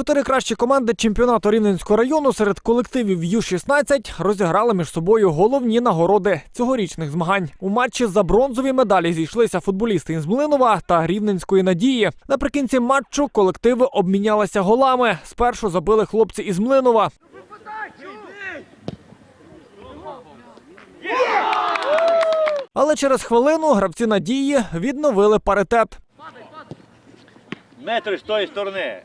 Чотири кращі команди чемпіонату Рівненського району серед колективів Ю-16 розіграли між собою головні нагороди цьогорічних змагань. У матчі за бронзові медалі зійшлися футболісти із Млинова та Рівненської надії. Наприкінці матчу колективи обмінялися голами. Спершу забили хлопці із Млинова. Але через хвилину гравці надії відновили паритет. Метр з тої сторони.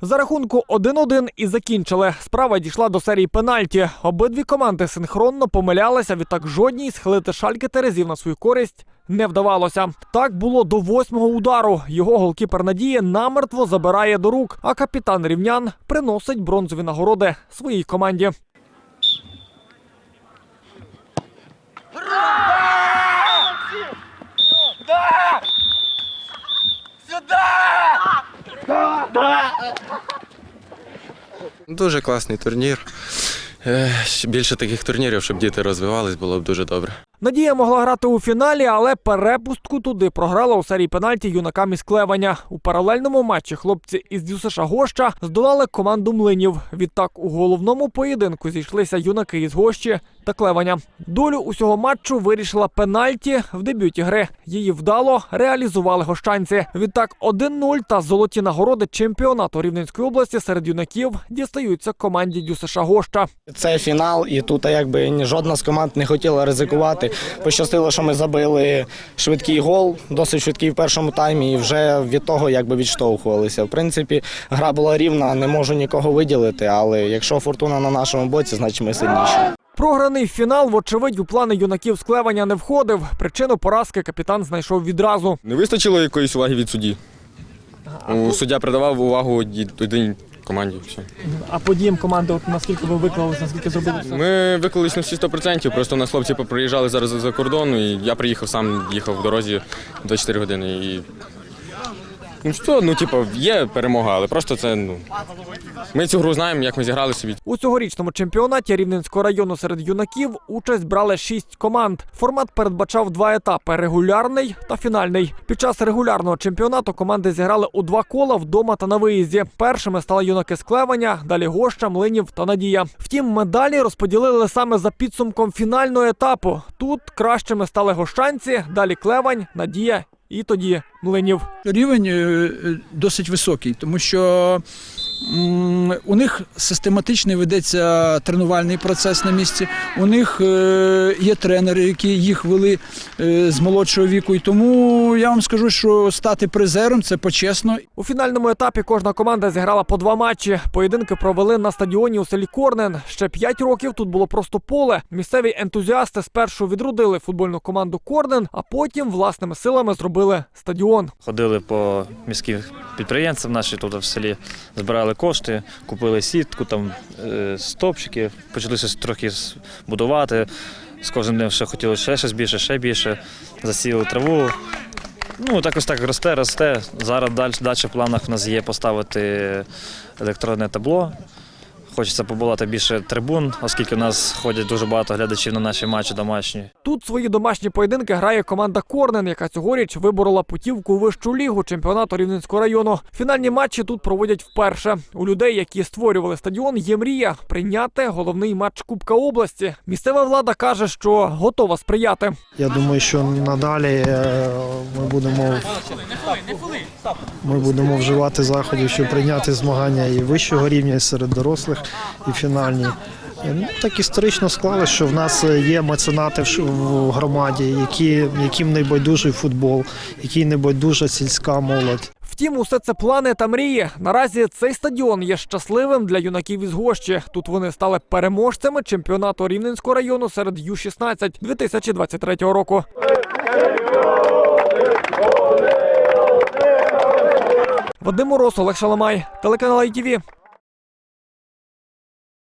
За рахунку 1-1 і закінчили. Справа дійшла до серії пенальті. Обидві команди синхронно помилялися. Відтак жодній схилити шальки Терезів на свою користь не вдавалося. Так було до восьмого удару. Його голкіпер Надії намертво забирає до рук, а капітан рівнян приносить бронзові нагороди своїй команді. Дуже класний турнір. Е, Більше таких турнірів, щоб діти розвивались, було б дуже добре. Надія могла грати у фіналі, але перепустку туди програла у серії пенальті юнакам із Клеваня. У паралельному матчі хлопці із ДЮСШ Гоща здолали команду млинів. Відтак у головному поєдинку зійшлися юнаки із Гощі та Клеваня. Долю усього матчу вирішила пенальті в дебюті гри. Її вдало реалізували гощанці. Відтак 1-0 та золоті нагороди чемпіонату Рівненської області серед юнаків дістаються команді ДЮСШ Гоща. Це фінал, і тут якби жодна з команд не хотіла ризикувати. Пощастило, що ми забили швидкий гол, досить швидкий в першому таймі, і вже від того якби відштовхувалися. В принципі, гра була рівна, не можу нікого виділити, але якщо фортуна на нашому боці, значить ми сильніші. Програний фінал, вочевидь, у плани юнаків з Клеваня не входив. Причину поразки капітан знайшов відразу. Не вистачило якоїсь уваги від судді. Суддя придавав увагу одній команді. Все. А подіям команди, от наскільки ви виклалися, наскільки зробили все? Ми виклались на всі 100%, просто у нас хлопці приїжджали зараз за кордон, і я приїхав сам, їхав в дорозі 24 години. І... Ну що, ну типу, є перемога, але просто це, ну. Ми цю гру знаємо, як ми зіграли собі. У цьогорічному чемпіонаті Рівненського району серед юнаків участь брали шість команд. Формат передбачав два етапи: регулярний та фінальний. Під час регулярного чемпіонату команди зіграли у два кола вдома та на виїзді. Першими стали юнаки з Клеваня, далі Гоща, Млинів та Надія. Втім, медалі розподілили саме за підсумком фінального етапу. Тут кращими стали гощанці, далі Клевань, Надія і тоді Млинів. Рівень е, е, досить високий, тому що у них систематично ведеться тренувальний процес на місці. У них е, є тренери, які їх вели е, з молодшого віку. І тому я вам скажу, що стати призером це почесно. У фінальному етапі кожна команда зіграла по два матчі. Поєдинки провели на стадіоні у селі Корнен. Ще п'ять років тут було просто поле. Місцеві ентузіасти спершу відродили футбольну команду Корнен, а потім власними силами зробили стадіон. Ходили по міським підприємцям наші тут в селі, збирали кошти, купили сітку, там е, стопчики, почали щось трохи будувати. З кожним днем ще хотіли ще щось більше, ще більше. Засіяли траву. Ну, так ось так росте, росте. Зараз далі, далі в планах в нас є поставити електронне табло. Хочеться побувати більше трибун, оскільки в нас ходять дуже багато глядачів на наші матчі домашні. Тут свої домашні поєдинки грає команда Корнен, яка цьогоріч виборола путівку у вищу лігу чемпіонату Рівненського району. Фінальні матчі тут проводять вперше. У людей, які створювали стадіон, є мрія прийняти головний матч Кубка області. Місцева влада каже, що готова сприяти. Я думаю, що надалі е, ми будемо, ми будемо вживати заходів, щоб прийняти змагання і вищого рівня, і серед дорослих, і фінальні. Е, Ну, так історично склалося, що в нас є меценати в громаді, які, яким не байдужий футбол, який не байдужа сільська молодь. Втім, усе це плани та мрії. Наразі цей стадіон є щасливим для юнаків із Гощі. Тут вони стали переможцями чемпіонату Рівненського району серед Ю-16 2023 року. Мороз, Олег Шаламай, телеканал ITV.